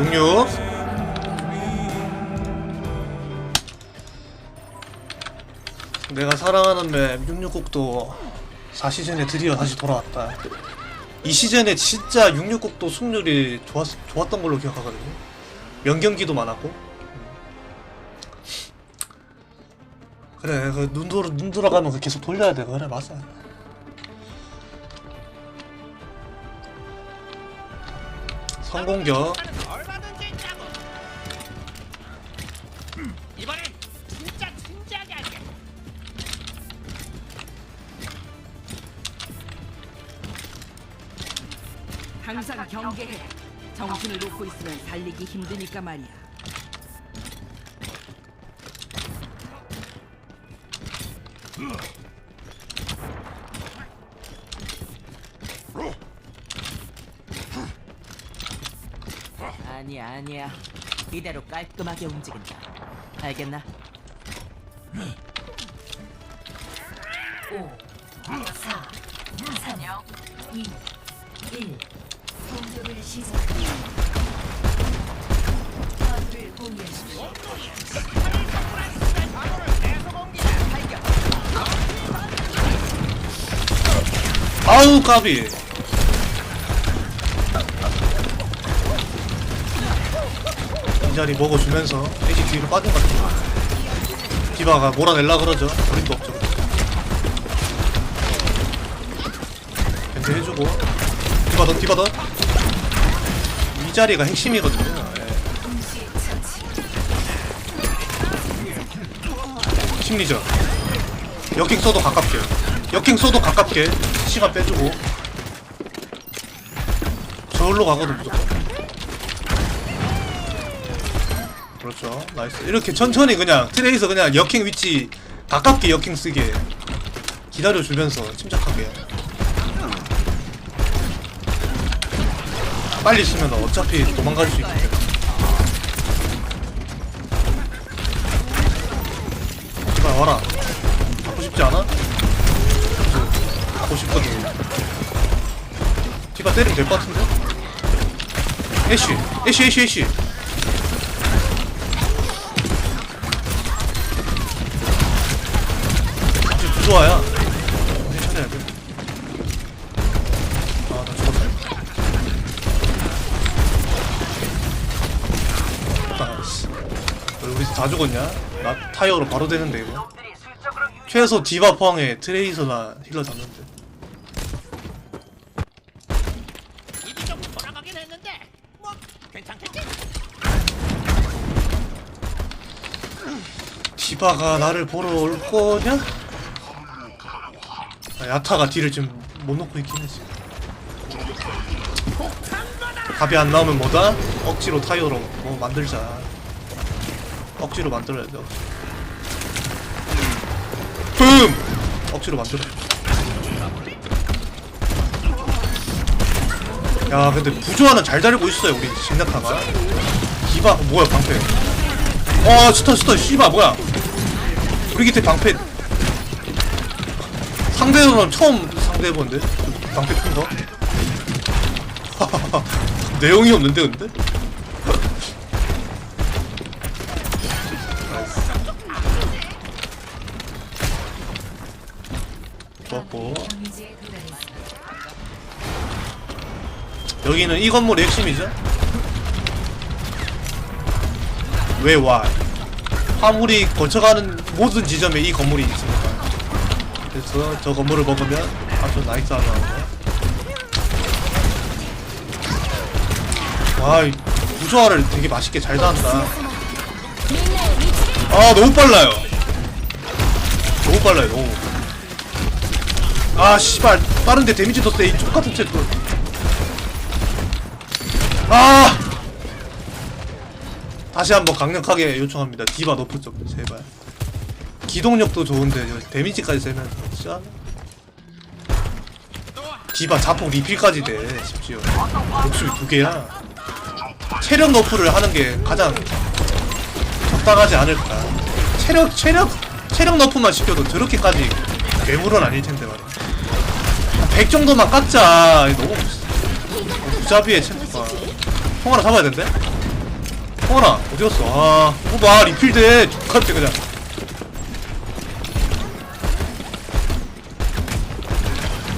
66 내가 사랑하는 맵 66곡도 4시즌에 드디어 다시 돌아왔다. 이 시즌에 진짜 66곡도 승률이 좋았, 좋았던 걸로 기억하거든요. 명경기도 많았고. 그래 그눈 돌아 눈 돌아가면 그 계속 돌려야 돼. 그래 맞아. 성공격 항상 경계해. 정신을 놓고 있으면 살리기 힘드니까 말이야. 아니야 아니야. 이대로 깔끔하게 움직인다. 알겠나? 5, 4, 3, 2, 아우 까비. 이 자리 먹어주면서 애기 뒤로 빠진 것 같아 디바가 몰아낼라 그러죠. 어림도 없죠. 벤트 해주고. 디바 더 디바 더이 자리가 핵심이거든요. 예. 심리전. 역행 써도 가깝게 역행 써도 가깝게 시간 빼주고. 저울로 가거든 무조건. 그렇죠. 나이스. 이렇게 천천히 그냥 트레이서 그냥 역행 위치 가깝게 역행 쓰게 기다려주면서 침착하게. 빨리 쓰면 어차피 도망갈 수 있기 때문에. 제발 와라. 갖고 싶지 않아? 갖고 싶거든 디바 때리면 될 것 같은데? 애쉬 애쉬 애쉬 애쉬. 아주 부조화야. 괜찮아야 돼 아 나 죽었다 아, 씨. 왜 우리 다 죽었냐? 나 타이어로 바로 되는데 이거. 최소 디바 포항에 트레이서나 힐러 잡는데 입이 좀 돌아가긴 했는데 뭐 괜찮겠지? 디바가 나를 보러 올 거냐? 아, 야타가 딜을 지금 못 놓고 있긴 했지 답이 안 나오면 뭐다? 억지로 타이어로 뭐 만들자. 억지로 만들어야 돼 억지로. 붐! 억지로 만들어 야 근데 부조화는 잘 자르고 있어요 우리 진나타가. 디바 뭐야 방패. 어 스터 스터 씨바 뭐야 우리 기태 방패. 상대로는 처음 상대해본데? 방패 큰거? 내용이 없는데 근데? 좋았고. 여기는 이 건물의 핵심이죠? 왜 와? 화물이 거쳐가는 모든 지점에 이 건물이 있습니다 그래서 저 건물을 먹으면 아주 나이스하다 와, 이 부조화를 되게 맛있게 잘 다한다. 아, 너무 빨라요. 너무 빨라요, 너무. 아, 씨발. 빠른데 데미지 더 세. 이 똑같은 책 또. 아! 다시 한번 강력하게 요청합니다. 디바 너프 좀, 제발. 기동력도 좋은데, 데미지까지 세면, 진짜. 디바 자폭 리필까지 돼, 심지어. 목숨이 두 개야. 체력 너프를 하는 게 가장 적당하지 않을까. 체력, 체력, 체력 너프만 시켜도 저렇게까지 괴물은 아닐 텐데 말이야. 100 정도만 깎자. 너무 부자비의 챔프가. 통 하나 잡아야 된대? 성원아 어디갔어? 아 뽑아 리필돼 죽한테 그냥.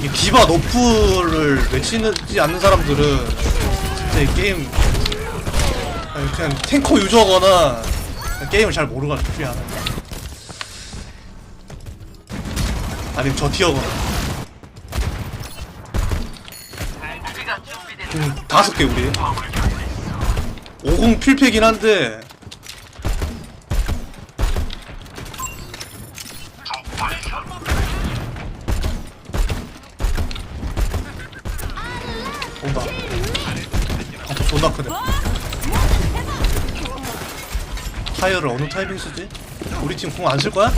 이 디바 너프를 외치지 않는 사람들은 진짜 이 게임 그냥 탱커 유저거나 그냥 게임을 잘 중에 하나 아니면 저 티어거나. 음, 다섯 개 우리 50 필패긴 한데 온다 아, 존나 크네 타이어를 어느 타이밍 쓰지? 우리 팀 공 안 쓸 거야?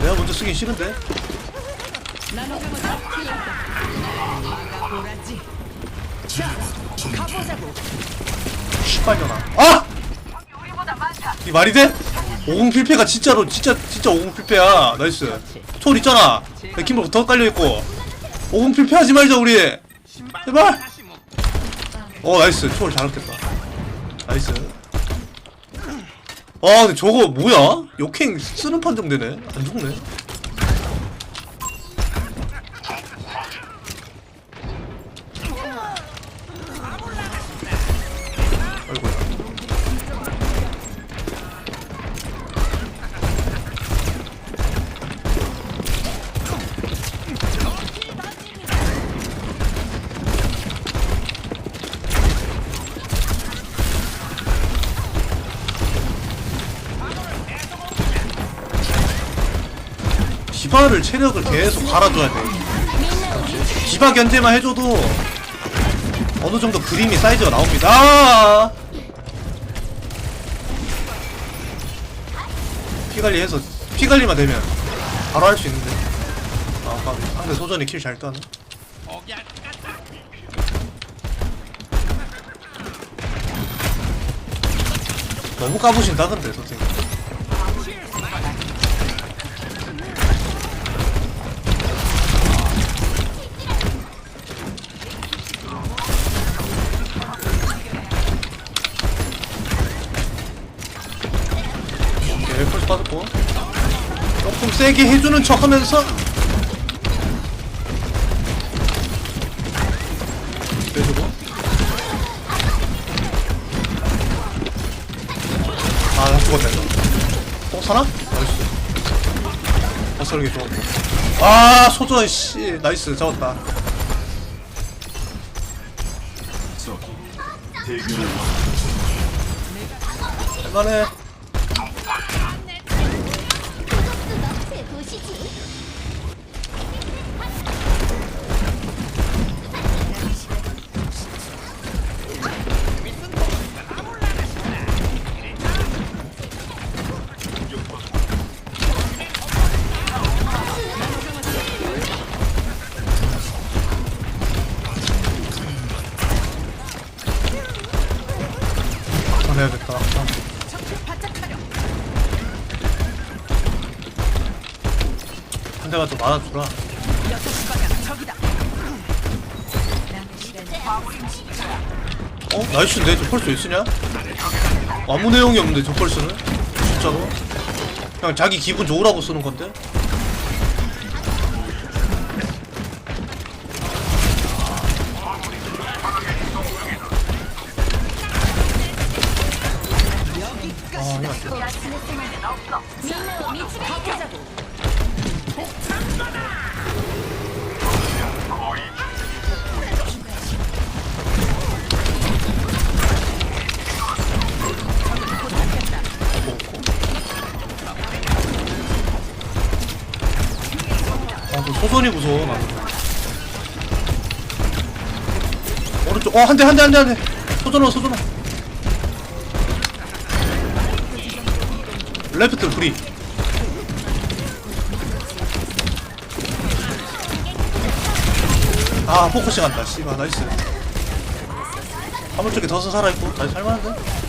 내가 먼저 쓰긴 싫은데 씨발년아. 아! 이 말이 돼? 50 필패가 진짜로 진짜 진짜 50 필패야. 나이스. 톨 있잖아. 레킹볼 더 깔려있고. 50 필패 하지 말자 우리. 제발! 어 나이스. 톨 잘했겠다. 나이스. 아 근데 저거 뭐야? 역행 쓰는 판정 되네. 안 죽네 체력을 계속 갈아줘야 돼. 디바 견제만 해줘도 어느 정도 그림이 사이즈가 나옵니다. 아! 피 관리해서 피 관리만 되면 바로 할 수 있는데. 아, 아까 상대 소전이 킬 잘 따네. 너무 까부신다 근데 선생님. 세게 해주는 척 하면서 빼주고 아, 나 죽었다, 이거. 어, 사나? 나이스. 어, 썰기 좋았고. 아, 소저, 씨. 나이스, 잡았다. 할만해. 한 대가 좀 적이다. 어? 나이스인데? 저 펄스 왜 쓰냐? 아무 내용이 없는데 저 펄스는? 진짜로? 그냥 자기 기분 좋으라고 쓰는 건데? 무서워, 나는. 오른쪽, 어, 한 대, 한 대, 한 대, 한 대. 소전어, 소전어. 레프트 프리. 아, 포커싱 한다, 씨발, 나이스. 화물 쪽에 더서 살아있고, 다시 살만한데?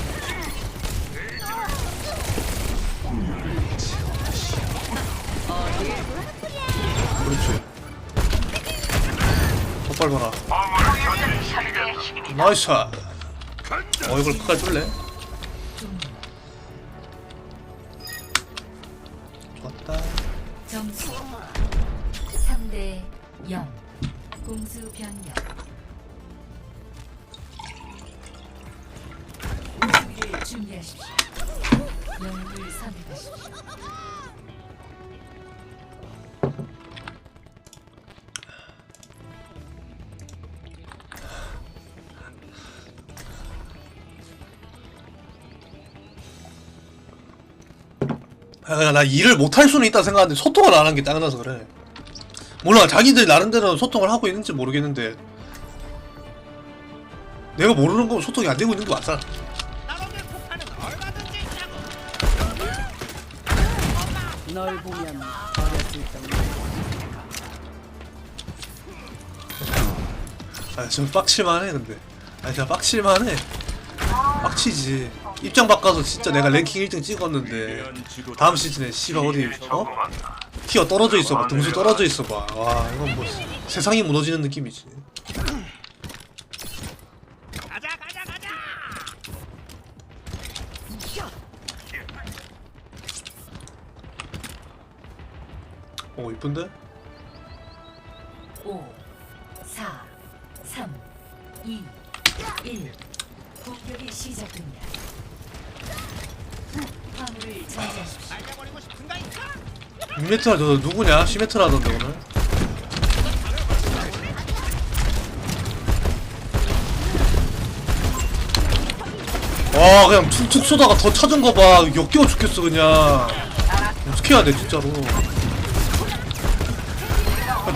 봐라. 나이스. 어 이걸 끝까지 뚫래? 아, 나 일을 못할 수는 있다 생각하는데 소통을 안 한 게 짜증나서 그래 몰라 자기들 나름대로 소통을 하고 있는지 모르겠는데 내가 모르는 건 소통이 안 되고 있는 맞잖아. 널 보면 어렸을 적 아, 좀 빡칠만 해 근데. 아, 진짜 빡칠만 해. 빡치지. 입장 바꿔서 진짜 내가 랭킹 1등 찍었는데 다음 시즌에 씨발 어디 어? 티어 떨어져 있어 봐. 등수 떨어져 있어 봐. 와, 이건 뭐 세상이 무너지는 느낌이지. 가자 가자 가자. 어, 이쁜데? 5 시메트라 저 누구냐? 시메트라던데 오늘? 와 그냥 툭툭 쏘다가 더 찾은 거봐. 역겨워 죽겠어 그냥. 어떻게 해야 돼 진짜로.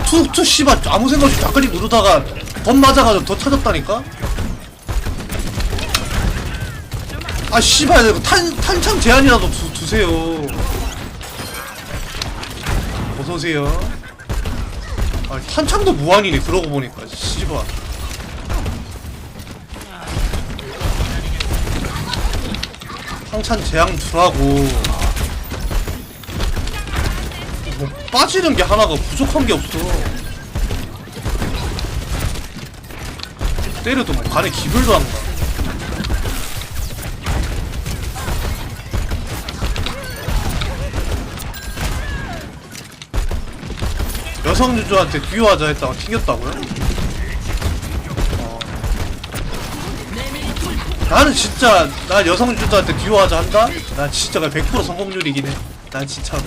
툭툭 씨발 아무 생각 없이 닭걸리 누르다가 덧 맞아가지고 더 찾았다니까? 아 씨발 탄, 탄창 제한이라도 두, 두세요. 어서오세요. 아 탄창도 무한이네 그러고 보니까. 씨발 탄창 제한 두라고. 뭐 빠지는 게 하나가 부족한 게 없어. 때려도 뭐 간에 기별도 안 가. 여성 유저한테 듀오하자 했다가 튕겼다고요? 어. 나는 진짜 나 여성 유저한테 듀오하자 한다? 난 진짜 100% 성공률이긴 해. 난 진짜로.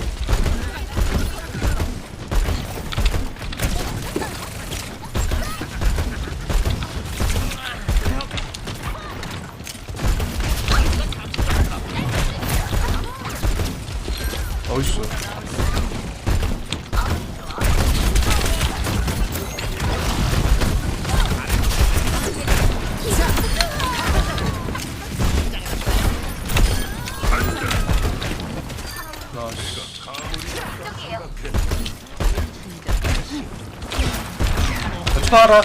봐라.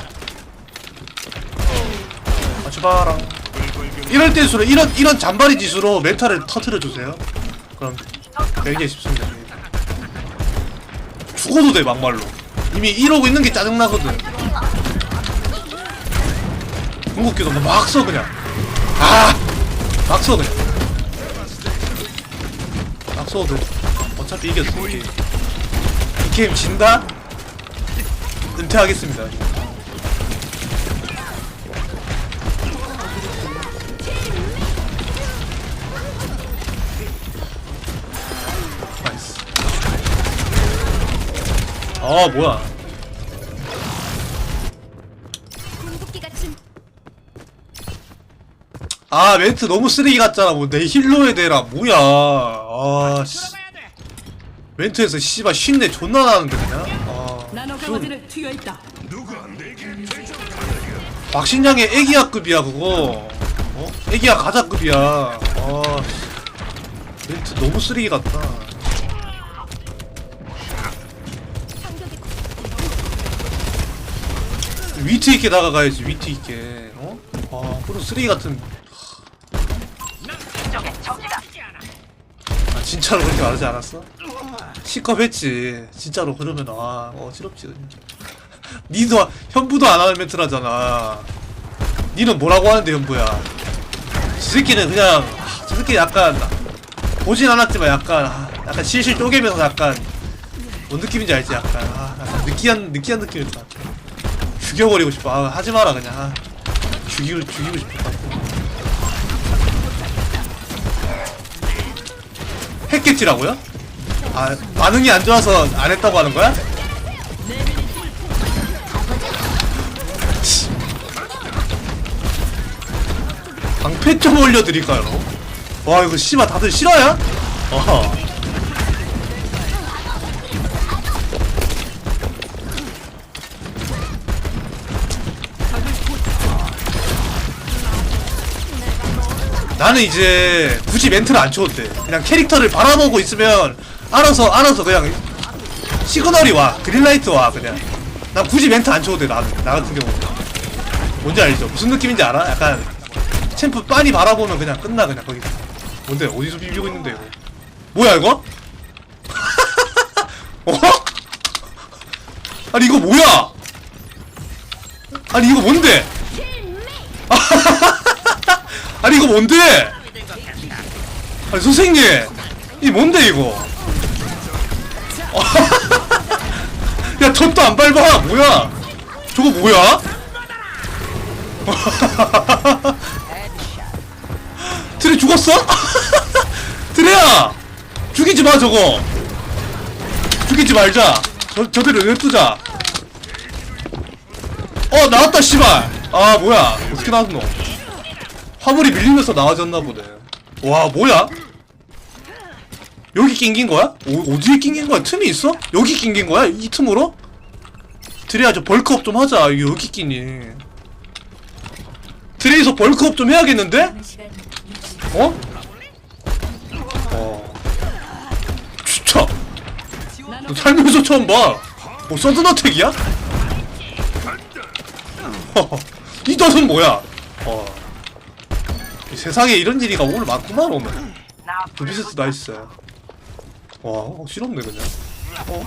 같이 봐라. 이럴 때일수록 이런 이런 잔바리 짓으로 멘탈을 터트려 주세요. 그럼 되게 쉽습니다. 죽어도 돼 막말로. 이미 이러고 있는 게 짜증 나거든. 궁극기도 막써 그냥. 아, 막써 그냥. 막 써도 돼. 어차피 이겼어 이 게임. 이 게임 진다? 은퇴하겠습니다. 나이스. 아 뭐야? 아 멘트 너무 쓰레기 같잖아. 뭐내 힐러에 대라 뭐야? 아 씨. 멘트에서 씨발 쉰내 존나 나는데 그냥. 아, 좀 박신양의 애기야급이야 그거. 어? 애기야 가자급이야. 아 씨. 멘트 너무 쓰레기 같다. 위트 있게 다가가야지 위트 있게. 어? 아 그런 쓰레기 같은. 아 진짜로 그렇게 말하지 않았어? 시컵했지. 진짜로 그러면 아 어지럽지 그냥. 니도 현부도 안 하는 멘트라잖아. 니는 뭐라고 하는데 현부야? 저 새끼는 그냥 아, 저 새끼 약간 보진 않았지만 약간 아, 약간 실실 쪼개면서 약간 뭔 느낌인지 알지? 약간 아, 약간 느끼한 느끼한 느낌일 것 같아. 죽여버리고 싶어. 아, 하지 마라 그냥. 아, 죽이고 죽이고 싶어. 했겠지라고요? 아 반응이 안 좋아서 안 했다고 하는 거야? 방패 좀 올려드릴까요? 와 이거 씨발 다들 싫어요? 어허 나는 이제 굳이 멘트를 안 쳐도 돼 그냥 캐릭터를 바라보고 있으면 알아서 알아서 그냥 시그널이 와 그린라이트 와 그냥 난 굳이 멘트 안 쳐도 돼 나는 나 같은 경우는 뭔지 알죠? 무슨 느낌인지 알아? 약간 챔프 빤히 바라보면 그냥 끝나 그냥 거기 뭔데 어디서 비비고 있는데 이거 뭐야 이거? 어? 아니 이거 뭐야? 아니 이거 뭔데? 아니 이거 뭔데? 아니 선생님 이 뭔데 이거? 야 젖도 안 밟아! 뭐야? 저거 뭐야? 트레 죽었어? 트레야! 죽이지 마 저거! 죽이지 말자! 저 저들을 냅두자! 어 나왔다 씨발! 아 뭐야? 어떻게 나왔노? 화물이 밀리면서 나와졌나 보네. 와 뭐야 여기 낑긴 거야? 오, 어디에 낑긴 거야? 틈이 있어? 여기 낑긴 거야? 이 틈으로? 드레야 저 벌크업 좀 하자 여기 끼니 드레이서 벌크업 좀 해야겠는데? 남은 시간 60초. 어? 어. 진짜. 너 살면서 처음 봐. 뭐 서든어택이야? 이 덫은 뭐야? 어. 이 세상에 이런 일이가 오늘 많구만 오늘. 두비스트 나이스. 와, 어, 실없네 그냥. 어.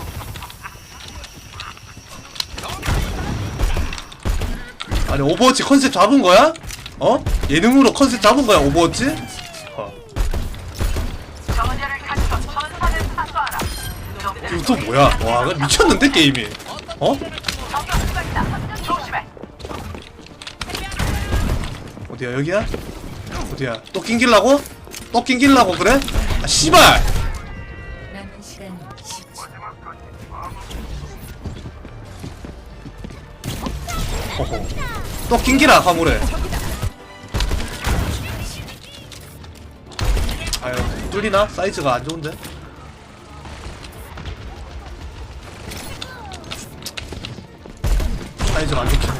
아니 오버워치 컨셉 잡은 거야? 어? 예능으로 컨셉 잡은 거야 오버워치? 어. 이거 또 뭐야? 와, 미쳤는데 게임이. 어? 어디야 여기야? 어디야? 또 낑길라고? 또 낑길라고 그래? 아 씨발! 또 낑기라 화물에. 아유 뚫리나? 사이즈가 안 좋은데? 사이즈가 안 좋긴 해.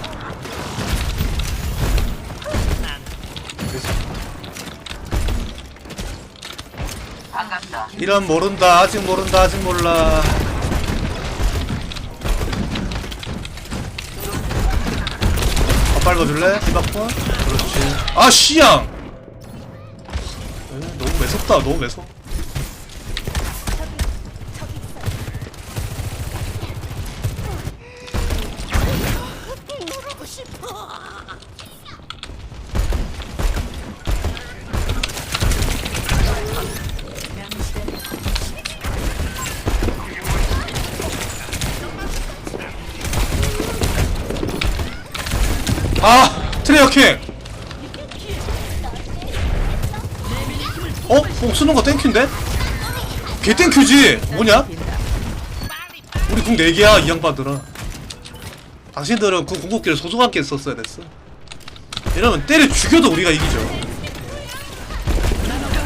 이런 모른다 아직 모른다 아직 몰라 밟아줄래? 디바폰? 그렇지 아 씨양 에, 너무 매섭다 너무 매섭 아 트레이어 킹 어? 뽕 쓰는 거 땡큐인데? 개 땡큐지 뭐냐? 우리 궁 4개야 이 양반들아 당신들은 그 궁극기를 소중하게 썼어야 됐어 이러면 때려 죽여도 우리가 이기죠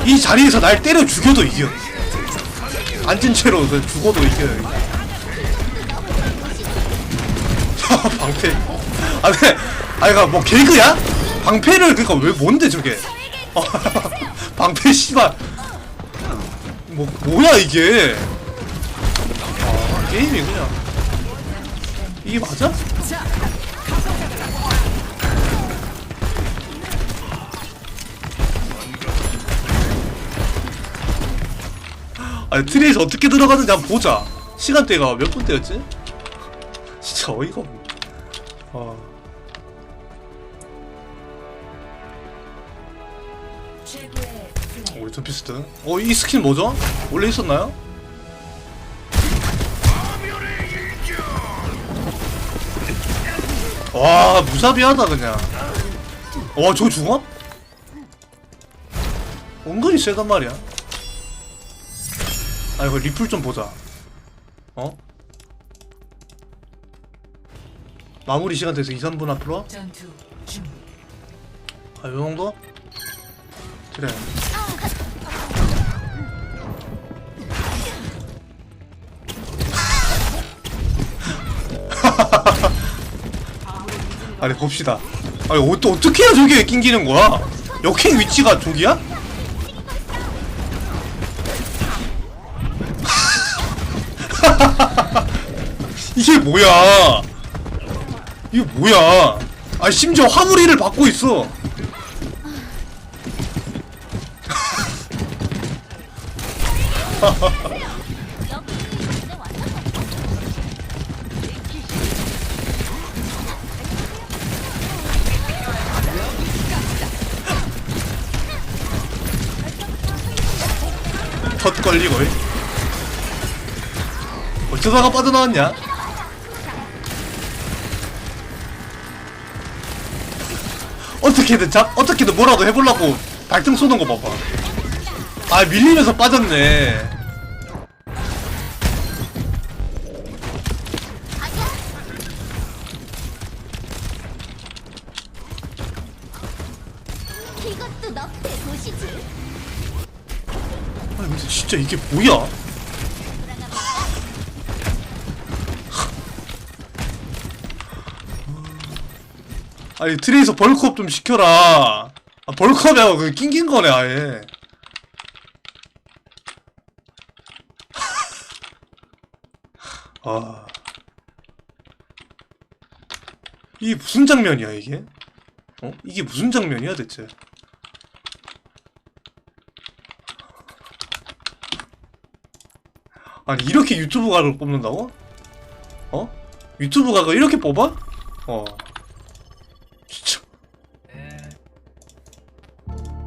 이 자리에서 날 때려 죽여도 이겨 앉은 채로 죽어도 이겨요 방패 아 네. 아 이거 뭐 개그야? 방패를 그니까 왜 뭔데 저게 어, 방패 씨발 뭐 뭐야 이게 아 게임이 그냥 이게 맞아? 아니 트레이서 어떻게 들어가는지 한번 보자 시간대가 몇 분대였지? 진짜 어이가 없네 어. 우리 둠피스트 어 이 스킨 뭐죠? 원래 있었나요? 와 무사비하다 그냥 와 저거 중앙? 은근히 세단 말이야 아 이거 리플 좀 보자 어? 마무리 시간 돼서 2, 3분 앞으로? 아 요정도? 그래 아니 봅시다 아니 어, 또 어떻게 해야 저게 낑기는 거야? 역행 위치가 저기야? 이게 뭐야 이게 뭐야 아 심지어 화물이를 받고 있어 헛 걸리고. 어쩌다가 빠져나왔냐? 어떻게든 잡 어떻게든 뭐라도 해보려고 발등 쏘는 거 봐봐. 아 밀리면서 빠졌네 진짜 이게 뭐야? 아니 트레이서 벌크업 좀 시켜라 아 벌크업이야 그 낑긴 거네 아예 아 이게 무슨 장면이야 이게? 어? 이게 무슨 장면이야 대체? 아니 이렇게 유튜브 각을 뽑는다고? 어? 유튜브 각을 이렇게 뽑아? 어